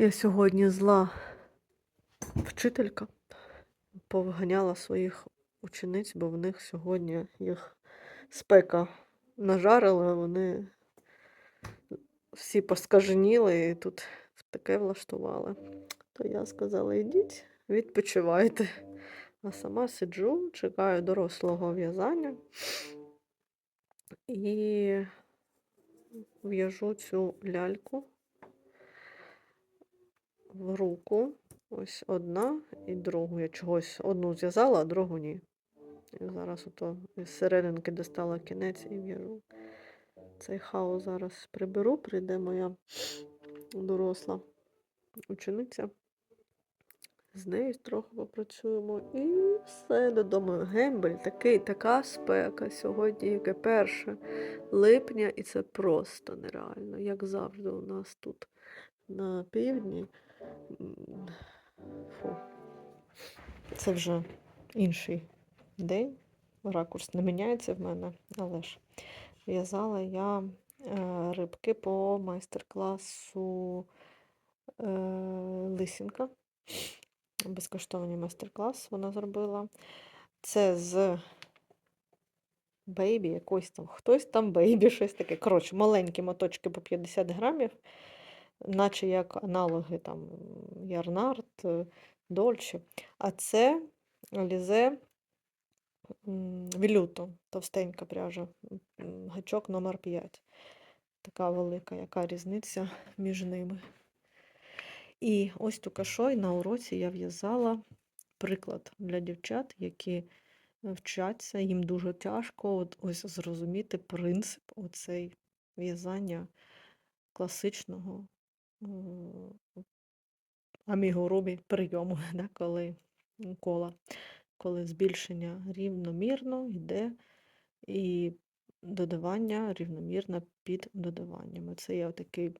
Я сьогодні зла вчителька повганяла своїх учениць, бо в них сьогодні їх спека нажарила, вони всі поскаженіли і тут таке влаштували. То я сказала, йдіть, відпочивайте. А сама сиджу, чекаю дорослого в'язання і в'яжу цю ляльку в руку. Ось одна і другу. Я чогось одну зв'язала, а другу ні. І зараз ото із серединки достала кінець і в'яжу. Цей хаос зараз приберу, прийде моя доросла учениця. З нею трохи попрацюємо і все додому. Гембель такий, така спека сьогодні, яке перше липня, і це просто нереально, як завжди у нас тут на півдні. Фу. Це вже інший день. Ракурс не міняється в мене, але ж в'язала я е, рибки по майстер-класу е, Лисінка. Безкоштовний майстер-клас вона зробила. Це з бейбі, якось там, хтось там бейбі, щось таке. Коротше, маленькі моточки по 50 грамів, наче як аналоги там Ярнард, е, Дольче. А це лізе Вілюто, товстенька пряжа, гачок номер 5. Така велика, яка різниця між ними. І ось тільки що й на уроці я в'язала приклад для дівчат, які вчаться, їм дуже тяжко от, ось зрозуміти принцип оцей в'язання класичного е, прийому, да, коли кола, коли збільшення рівномірно йде і додавання рівномірно під додаваннями. Це я такий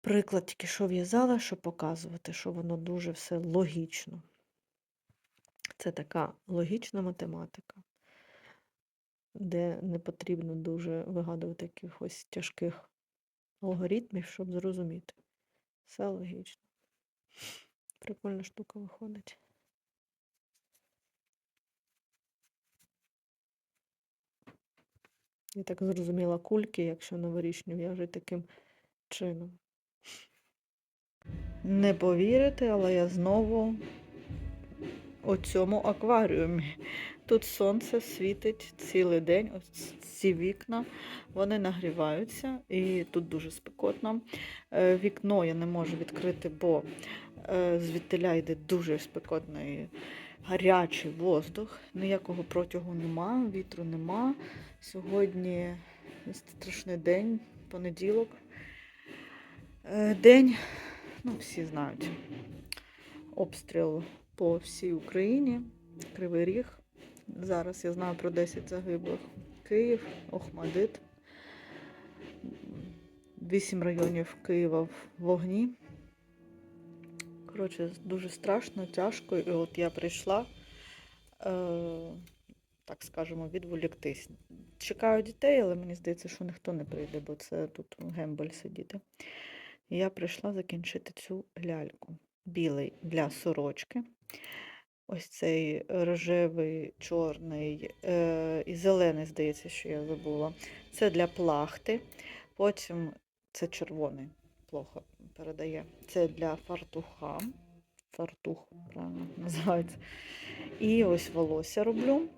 приклад тільки що в'язала, щоб показувати, що воно дуже все логічно. Це така логічна математика, де не потрібно дуже вигадувати якихось тяжких алгоритмів, щоб зрозуміти. Все логічно. Прикольна штука виходить. Я так зрозуміла кульки, якщо новорічні в'яжуть таким чином. Не повірите, але я знову у цьому акваріумі. Тут сонце світить цілий день, ось ці вікна, вони нагріваються, і тут дуже спекотно. Е, Вікно я не можу відкрити, бо е, звідтиля йде дуже спекотний гарячий воздух. Ніякого протягу нема, вітру нема. Сьогодні страшний день, понеділок. Е, День, ну, всі знають, обстріл по всій Україні, Кривий Ріг. Зараз я знаю про 10 загиблих. Київ, Охмадит. Вісім районів Києва в вогні. Коротше, дуже страшно, тяжко. І от я прийшла, е, так скажемо, відволіктись. Чекаю дітей, але мені здається, що ніхто не прийде, бо це тут гембель сидіти. І я прийшла закінчити цю ляльку. Білий для сорочки. Ось цей рожевий, чорний е, і зелений, здається, що я забула. Це для плахти. Потім це червоний, плохо передає. Це для фартуха. Фартух, правильно називається. І ось волосся роблю.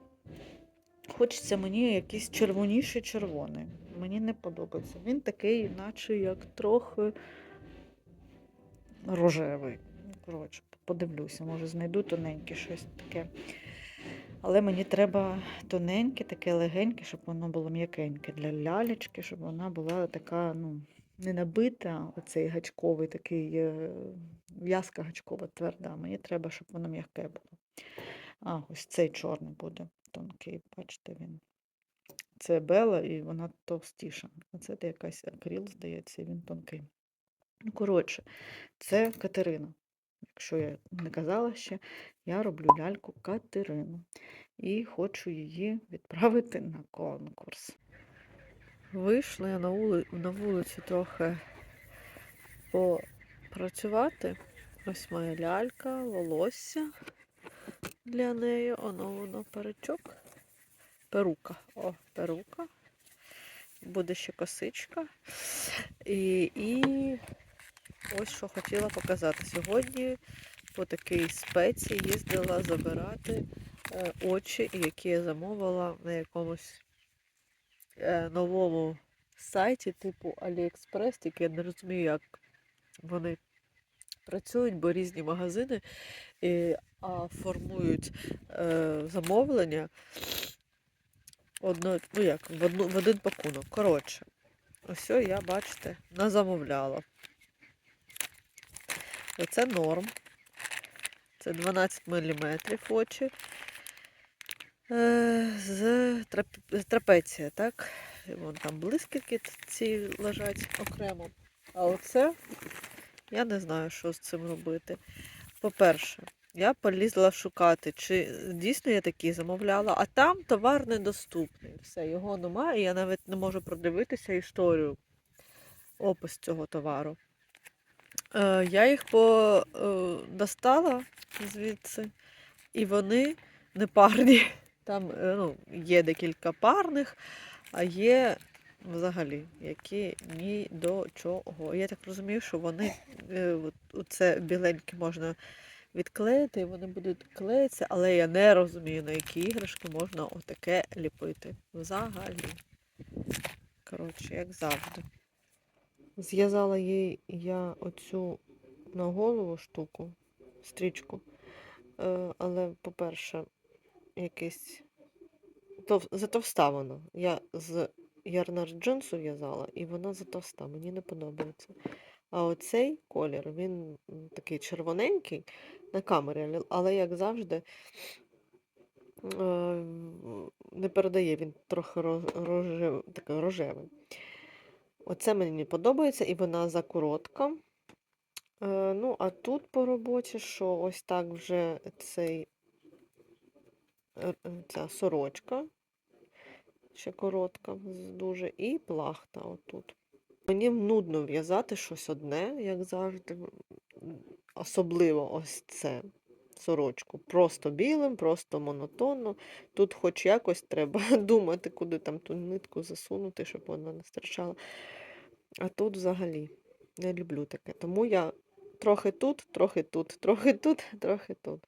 Хочеться мені якийсь червоніший червоний. Мені не подобається. Він такий, наче як трохи рожевий. Коротше, подивлюся, може знайду тоненьке щось таке. Але мені треба тоненьке, таке легеньке, щоб воно було м'якеньке для лялечки, щоб вона була така, ну, не набита, оцей гачковий такий е, в'язка гачкова тверда. Мені треба, щоб воно м'яке було. А, ось цей чорний буде тонкий, бачите він. Це бела і вона товстіша. А це якась акрил, здається, він тонкий. Ну, коротше, це Катерина. Якщо я не казала ще, я роблю ляльку Катерину і хочу її відправити на конкурс. Вийшла я на, ули... на вулицю трохи працювати. Ось моя лялька, волосся для неї. Оно воно паричок. Перука. О, перука. Буде ще косичка. І, і ось що хотіла показати. Сьогодні по такій спеці їздила забирати е, очі, які я замовила на якомусь е, новому сайті, типу AliExpress, тільки я не розумію, як вони працюють, бо різні магазини і, а, формують е, замовлення одно, ну як, в, одну, в один пакунок. Коротше, ось я, бачите, назамовляла. Оце норм. Це 12 мм очі. Е, з, трап... трапеція, так? Вон там блискітки ці лежать окремо. А оце я не знаю, що з цим робити. По-перше, я полізла шукати, чи дійсно я такі замовляла, а там товар недоступний. Все, його немає, і я навіть не можу продивитися історію, опис цього товару. Е, я їх е, достала звідси, і вони не парні. Там е, ну, є декілька парних, а є взагалі, які ні до чого. Я так розумію, що вони е, оце біленьке можна відклеїти, і вони будуть клеїтися, але я не розумію, на які іграшки можна отаке ліпити. Взагалі. Коротше, як завжди. Зв'язала їй я оцю на голову штуку, стрічку. Е, але, по-перше, якийсь тов... затовста вона. Я з ярнар джинсу в'язала, і вона затовста, мені не подобається. А оцей колір, він такий червоненький на камері, але- як завжди, е, не передає, він трохи рожевий. Оце мені подобається, і вона закоротка. Е, ну, а тут по роботі, що ось так вже цей, е, е, ця сорочка, ще коротка, дуже, і плахта отут. Мені нудно в'язати щось одне, як завжди. Особливо ось це сорочку. Просто білим, просто монотонно. Тут хоч якось треба думати, куди там ту нитку засунути, щоб вона не стирчала. А тут взагалі не люблю таке. Тому я трохи тут, трохи тут, трохи тут, трохи тут.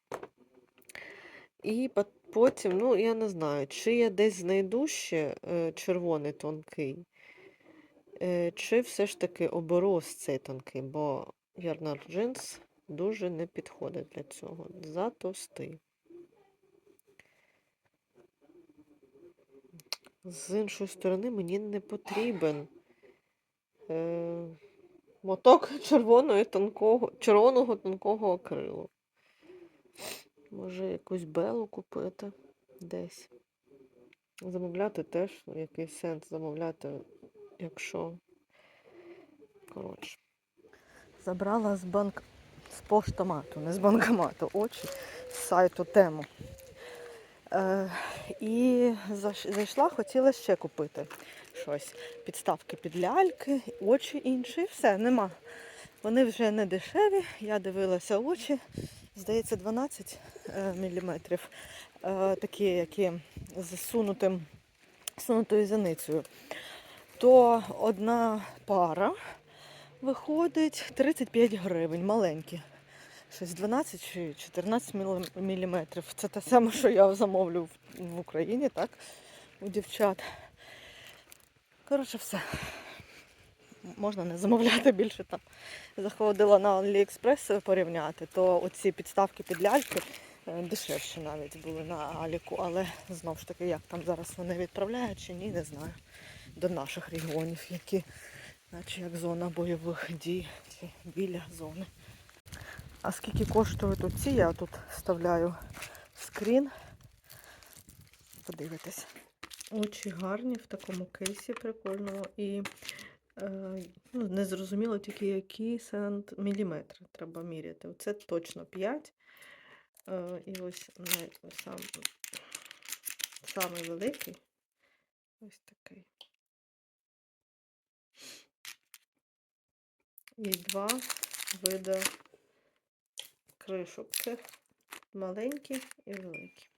І потім, ну, я не знаю, чи я десь знайду ще е, червоний тонкий, е, чи все ж таки оберу ось цей тонкий, бо Ярнар джинс дуже не підходить для цього. Затовстий. З іншої сторони, мені не потрібен е, моток червоної тонкого, червоного тонкого акрилу. Може, якусь белу купити десь. Замовляти теж ну, якийсь сенс замовляти, якщо. Коротше. Забрала з банк з поштомату, не з банкомату, очі з сайту тему. Е, і зайшла, хотіла ще купити щось. Підставки під ляльки, очі інші. Все, нема. Вони вже не дешеві. Я дивилася очі. Здається, 12 мм. Такі, які з сунутим, сунутою зіницею. То одна пара виходить 35 гривень, маленькі. Щось 12 чи 14 мм. Це те саме, що я замовлю в Україні, так? У дівчат. Коротше, все. Можна не замовляти більше там. Заходила на AliExpress порівняти, то оці підставки під ляльки е, дешевші навіть були на Аліку, але знов ж таки, як там зараз вони відправляють чи ні, не знаю. До наших регіонів, які, наче як зона бойових дій, чи біля зони. А скільки коштують оці, я тут вставляю скрін. Подивитись. Очі гарні в такому кейсі прикольному. І е, ну, не зрозуміло тільки які сантиміліметри треба міряти. Оце точно 5. Е, і ось навіть сам, самий великий. Ось такий. І два види кришок. Це маленькі і великі.